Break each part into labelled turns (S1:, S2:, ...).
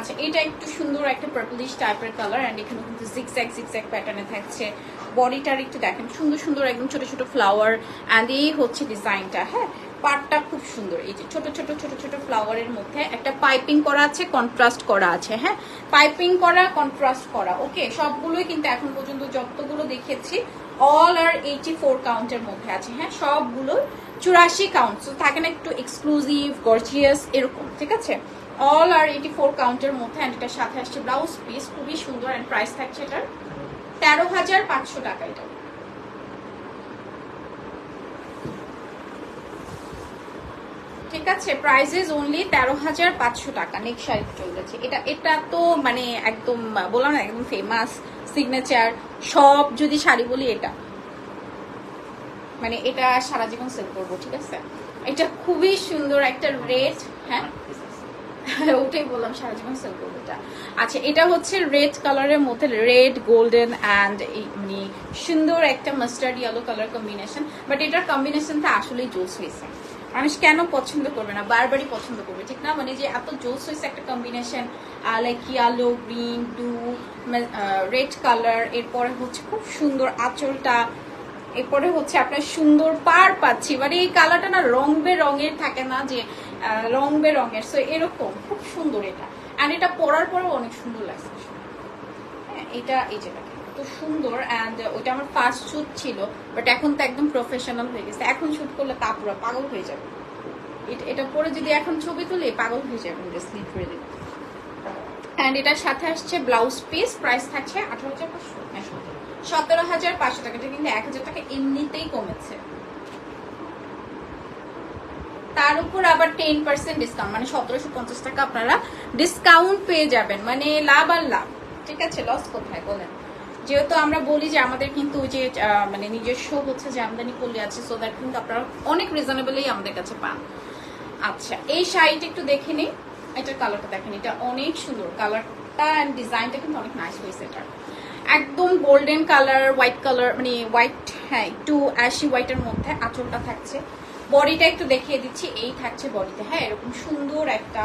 S1: আচ্ছা এটা একটু সুন্দর একটা পার্পলিশ টাইপের কালার অ্যান্ড এখানে কিন্তু জিগজ্যাগ জিগজ্যাগ প্যাটার্নে থাকছে। বডিটার একটু দেখেন, সুন্দর সুন্দর একদম ছোট ছোট ফ্লাওয়ার অ্যান্ড এই হচ্ছে ডিজাইনটা হ্যাঁ? পার্টটা খুব সুন্দর, এই যে ছোট ছোট ছোট ছোট ফ্লাওয়ারের মধ্যে একটা পাইপিং করা আছে কন্ট্রাস্ট করা আছে হ্যাঁ? পাইপিং করা কন্ট্রাস্ট করা ওকে সবগুলোই কিন্তু এখন পর্যন্ত যতগুলো দেখেছি অল আর এইটি ফোর কাউন্টের মধ্যে আছে হ্যাঁ? সবগুলো চুরাশি কাউন্ট তো থাকে না একটু এক্সক্লুসিভ গর্জিয়াস এরকম, ঠিক আছে? অল আর এইটি ফোর কাউন্টের মধ্যে অ্যান্ড এটার সাথে আসছে ব্লাউজ পিস খুবই সুন্দর অ্যান্ড প্রাইস থাকছে এটার। তেরো হাজার পাঁচশো টাকা এটা। ঠিক আছে প্রাইসেস অনলি তেরো হাজার পাঁচশো টাকা নেক্সট শাড়ি চলে যাচ্ছে। এটা এটা তো মানে একদম, বললাম না, একদম ফেমাস সিগনেচার সব যদি শাড়ি বলি এটা। মানে এটা সারা জীবন সেল করব, ঠিক আছে? এটা খুবই সুন্দর একটা রেড হ্যাঁ? ওটাই বললাম, সারা জীবন সেল করব এটা। আচ্ছা এটা হচ্ছে রেড কালারের মধ্যে রেড গোল্ডেন অ্যান্ড মানে সুন্দর একটা mustard yellow colour combination but এটার কম্বিনেশনটা আসলেই জোস হয়েছে। মানুষ কেন পছন্দ করবে না? বারবারই পছন্দ করবে, ঠিক না? মানে যে এত জোস হয়েছে একটা combination like yellow green blue red colour এরপরে হচ্ছে খুব সুন্দর আঁচলটা এরপরে হচ্ছে আপনার সুন্দর পার পাচ্ছি। মানে এই কালারটা না রং বেরঙের থাকে না যে রং বেরঙের। সো এরকম, খুব সুন্দর এটা। অ্যান্ড এটা পরার পরেও অনেক সুন্দর লাগছে। হ্যাঁ এটা এই যে দেখেন এত সুন্দর। অ্যান্ড ওইটা আমার ফার্স্ট শুট ছিল বাট এখন তো একদম প্রফেশনাল হয়ে গেছে। এখন শুট করলে তা পুরো পাগল হয়ে যাবে। এটা- পরে যদি এখন ছবি তুলি, পাগল হয়ে যাবে স্লিপ দিলে। অ্যান্ড এটার সাথে আসছে ব্লাউজ পিস প্রাইস থাকছে আঠারো হাজার পাঁচশো। সতেরো হাজার পাঁচশো টাকা। এটা কিন্তু এক হাজার টাকা এমনিতেই কমেছে। তার উপর আবার টেন পার্সেন্ট ডিসকাউন্ট মানে সতেরোশো পঞ্চাশ টাকা আপনারা ডিসকাউন্ট পেয়ে যাবেন। মানে লাভ আর লাভ। ঠিক আছে লস কোথায় বলেন? যেহেতু আমরা বলি যে আমাদের কিন্তু ওই যে মানে নিজস্ব হচ্ছে যে আমদানি করলে আছে সো দ্যাট কিন্তু আপনারা অনেক রিজনেবলই আমাদের কাছে পান। আচ্ছা এই শাড়িটা একটু দেখে নিই। এটার কালারটা দেখেন, এটা অনেক সুন্দর। কালারটা অ্যান্ড ডিজাইনটা কিন্তু অনেক নাইস হয়েছে এটা গোল্ডেন কালার হোয়াইট কালার মানে হোয়াইট হ্যাঁ একটু অ্যাশি হোয়াইটের মধ্যে আঁচলটা থাকছে। বডিটা একটু দেখিয়ে দিচ্ছি, এই থাকছে বডিতে হ্যাঁ এরকম সুন্দর একটা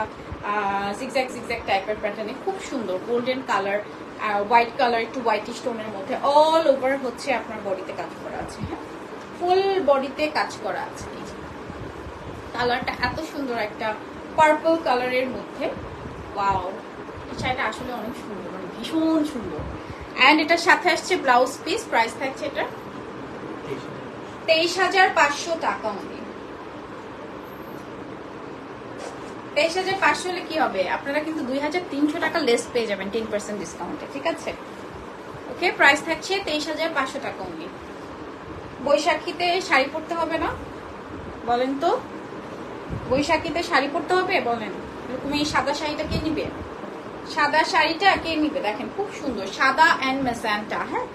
S1: জিগজ্যাগ জিগজ্যাগ টাইপের প্যাটার্নে খুব সুন্দর গোল্ডেন কালার হোয়াইট কালার একটু হোয়াইট স্টোনের মধ্যে অল ওভার হচ্ছে আপনার বডিতে কাজ করা আছে হ্যাঁ। ফুল বডিতে কাজ করা আছে কালারটা এত সুন্দর একটা পার্পল কালারের মধ্যে ওয়াও শাড়িটা আসলে অনেক সুন্দর মানে ভীষণ সুন্দর। অ্যান্ড এটার সাথে আসছে ব্লাউজ পিস প্রাইস থাকছে এটা তেইশ হাজার পাঁচশো টাকা অনলি তেইশ হাজার পাঁচশো হলে কি হবে? আপনারা কিন্তু দুই হাজার তিনশো টাকা লেস পেয়ে যাবেন টেন পার্সেন্ট ডিসকাউন্টে ঠিক আছে? ওকে প্রাইস থাকছে তেইশ হাজার পাঁচশো টাকা অনলি বৈশাখীতে শাড়ি পরতে হবে না? বলেন তো। বৈশাখীতে শাড়ি পরতে হবে? বলেন। এরকম এই সাদা শাড়িটা কে নিবে? সাদা শাড়িটা কে নিবে? দেখেন, খুব সুন্দর। সাদা অ্যান্ড মেজান্টা হ্যাঁ?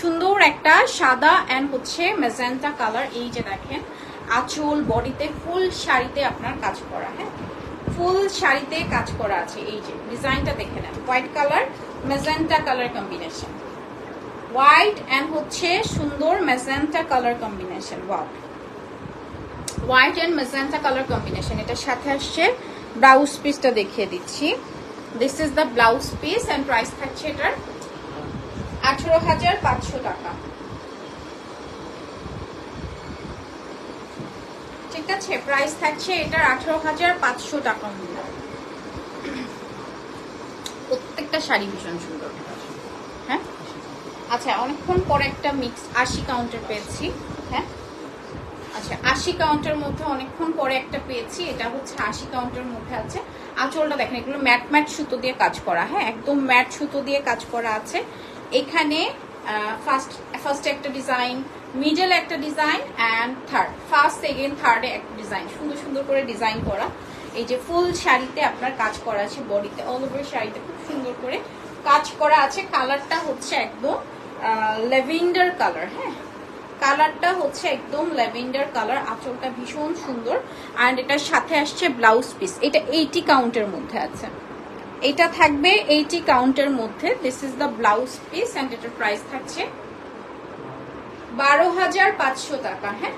S1: সুন্দর একটা সাদা অ্যান্ড হচ্ছে মেজান্টা কালার এই যে দেখেন, আঁচল, বডিতে ফুল শাড়িতে আপনার কাজ করা হ্যাঁ? ফুল শাড়িতে কাজ করা আছে, এই যে ডিজাইনটা দেখে নেন। White colour magenta colour combination white and হচ্ছে সুন্দর magenta colour combination wow white and magenta colour combination এটার সাথে আসছে ব্লাউজ পিসটা দেখিয়ে দিচ্ছি। This is the blouse piece and price থাকছে এটার আঠেরো হাজার পাঁচশো টাকা। ঠিক আছে প্রাইস থাকছে এটার আঠেরো হাজার পাঁচশো টাকা মূল্য। প্রত্যেকটা শাড়ি ভীষণ সুন্দর। হ্যাঁ? আচ্ছা অনেকক্ষণ পরে একটা মিক্স আশি কাউন্টার পেয়েছি। হ্যাঁ? আশি কাউন্টের মধ্যে অনেকক্ষণ পরে একটা পেয়েছি। এটা হচ্ছে আশি কাউন্টের মধ্যে আছে। আঁচলটা দেখেন, এগুলো ম্যাট ম্যাট সুতো দিয়ে কাজ করা হ্যাঁ? একদম ম্যাট সুতো দিয়ে কাজ করা আছে। এখানে ফার্স্ট ফার্স্ট একটা ডিজাইন মিডল একটা design and third first second থার্ডে একটা ডিজাইন সুন্দর সুন্দর করে ডিজাইন করা। এই যে ফুল শাড়িতে আপনার কাজ করা আছে বডিতে অল ওভার শাড়িতে খুব সুন্দর করে কাজ করা আছে। কালারটা হচ্ছে একদম লেভেন্ডার কালার হ্যাঁ? কালারটা হচ্ছে একদম ল্যাভেন্ডার কালার, আঁচলটা ভীষণ সুন্দর অ্যান্ড এটার সাথে আসছে ব্লাউজ পিস এটা এইটি কাউন্টের মধ্যে আছে। এটা থাকবে এইটি কাউন্টের মধ্যে। This is the blouse piece and এটার প্রাইস থাকছে বারো হাজার পাঁচশো টাকা হ্যাঁ?